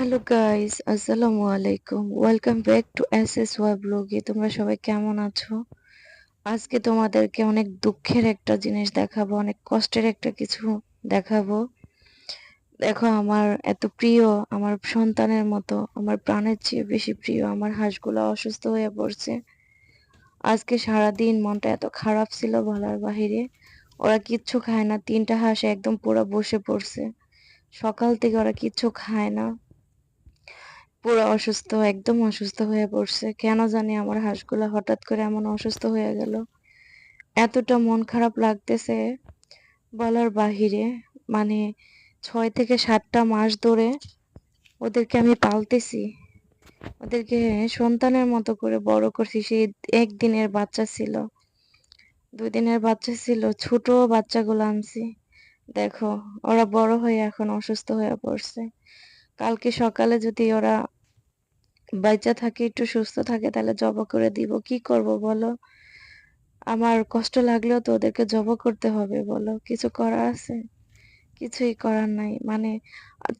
Hello guys আসসালামু আলাইকুম welcome back to S S Y ব্লগে তোমরা সবাই কেমন আছো? আজকে তোমাদেরকে অনেক দুঃখের একটা জিনিস দেখাবো, অনেক কষ্টের একটা কিছু দেখাবো। দেখো, আমার এত প্রিয়, আমার সন্তানের মতো, আমার প্রাণের চেয়ে বেশি প্রিয়, আমার হাঁসগুলো অসুস্থ হয়ে পড়ছে। আজকে সারা দিন মনটা এত খারাপ ছিল বলার বাহিরে। ওরা কিচ্ছু খায় না, তিনটা হাঁস একদম পুরো বসে পড়ছে। সকাল থেকে ওরা কিচ্ছু খায় না। পুরো অসুস্থ, একদম অসুস্থ হয়ে পড়ছে। কেন জানি আমার হাঁসগুলো হঠাৎ করে এমন অসুস্থ হয়ে গেল। এতটা মন খারাপ লাগতেছে বলার বাহিরে। মানে ছয় থেকে সাতটা মাস ধরে ওদেরকে আমি পালতেছি। ওদেরকে সন্তানের মতো করে বড় করছি। সেই একদিনের বাচ্চা ছিল। দুই দিনের বাচ্চা ছিল, ছোট বাচ্চাগুলো আনছি। দেখো, ওরা বড় হয়ে এখন অসুস্থ হয়ে পড়ছে। কালকে সকালে যদি ওরা বাচ্চা থাকে, একটু সুস্থ থাকে, তাহলে জব করে দিব। কি করব বলো? আমার কষ্ট লাগলেও তো ওদেরকে জব করতে হবে বলো। কিছু করা আছে? কিছুই করার নাই। মানে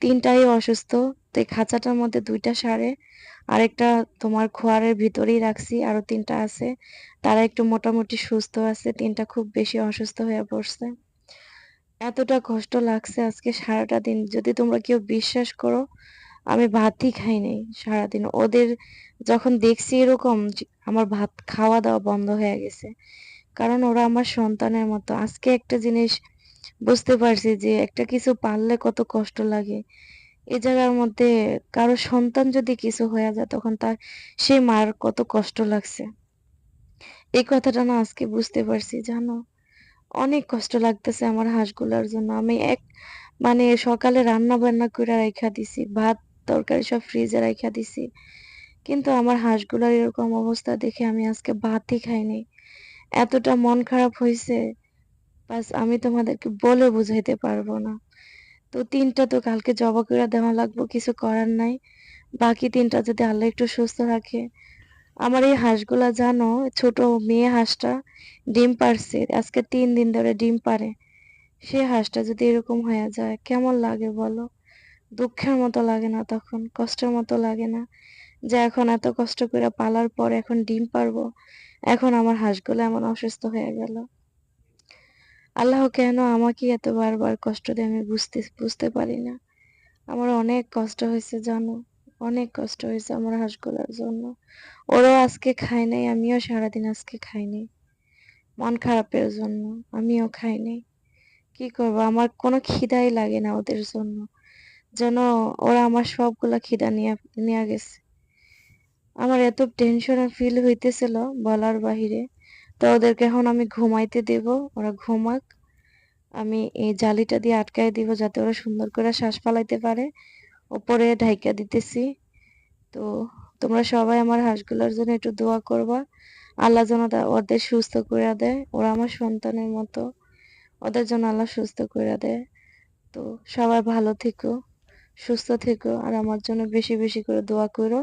তিনটাই অসুস্থ। তো এই খাঁচাটার মধ্যে দুইটা সারে, আরেকটা তোমার খোয়ারের ভিতরেই রাখছি, আরও তিনটা আছে। তারা একটু মোটামুটি সুস্থ আছে, তিনটা খুব বেশি অসুস্থ হয়ে পড়ছে। এতটা কষ্ট লাগছে আজকে সারাটা দিন। যদি তোমরা কেউ বিশ্বাস করো, আমি ভাতই খাই নাই সারাদিন। ওদের যখন দেখছি এরকম আমার ভাত খাওয়া দাওয়া বন্ধ হয়ে গেছে। কারণ ওরা আমার সন্তানের মতো। আজকে একটা জিনিস বুঝতে পারছি যে একটা কিছু পারলে কত কষ্ট লাগে। এ জায়গার মধ্যে কারও সন্তান যদি কিছু হয়ে যায়, তখন তার সেই মার কত কষ্ট লাগছে। এই কথাটা না আজকে বুঝতে পারছি, জানো? অনেক কষ্ট লাগতেছে আমার হাঁসগুলার জন্য। আমি এক মানে সকালে রান্না বান্না করে রাইখা দিছি, ভাত, তরকারি সব ফ্রিজে রাইখা দিছি। কিন্তু আমার হাঁসগুলার এরকম অবস্থা দেখে আমি আজকে ভাতই খাইনি এতটা মন খারাপ হয়েছে বাস আমি তোমাদেরকে বলে বুঝাইতে পারব না। তো তিনটা তো কালকে জবা করে দেওয়া লাগবো, কিছু করার নাই। বাকি তিনটা যদি আল্লাহ একটু সুস্থ রাখে আমার এই হাঁসগুলা জানো, ছোট মেয়ে হাঁসটা ডিম পারছে আজকে তিন দিন ধরে ডিম পারে সে হাঁসটা যদি এরকম হয়ে যায়, কেমন লাগে বলো? দুঃখের মতো লাগে না তখন, কষ্টের মতো লাগে না। যে এখন এত কষ্ট করে পালার পর এখন ডিম পারব এখন আমার হাঁসগুলো এমন অসুস্থ হয়ে গেল। আল্লাহ কেন আমাকে এত বারবার কষ্ট দেয় আমি বুঝতে বুঝতে পারি না? আমার অনেক কষ্ট হয়েছে, জানো? অনেক কষ্ট হয়েছে আমার হাঁসগুলোর জন্য। ওরাও আজকে খায় নাই, আমিও সারাদিন আজকে খাইনি মন খারাপের জন্য, আমিও খাইনি কি করব? আমার কোনো খিদাই লাগে না ওদের জন্য। যেন ওরা আমার সবগুলা খিদা নিয়ে নিয়ে গেছে। আমার এত টেনশন ফিল হইতেছিল বলার বাহিরে। তো ওদেরকে এখন আমি ঘুমাইতে দেব, ওরা ঘুমাক। আমি এই জালিটা দিয়ে আটকাই দিব যাতে ওরা সুন্দর করে শ্বাস ফালাইতে পারে। ওপরে ঢাইকা দিতেছি। তো তোমরা সবাই আমার হাঁসগুলোর জন্য একটু দোয়া করবা। আল্লাহ যেন ওদের সুস্থ করে দেয়। ওরা আমার সন্তানের মতো। ওদের জন্য আল্লাহ সুস্থ করে দেয়। তো সবাই ভালো থেকো, সুস্থ থেকো। আর আমার জন্য বেশি বেশি করে দোয়া করো।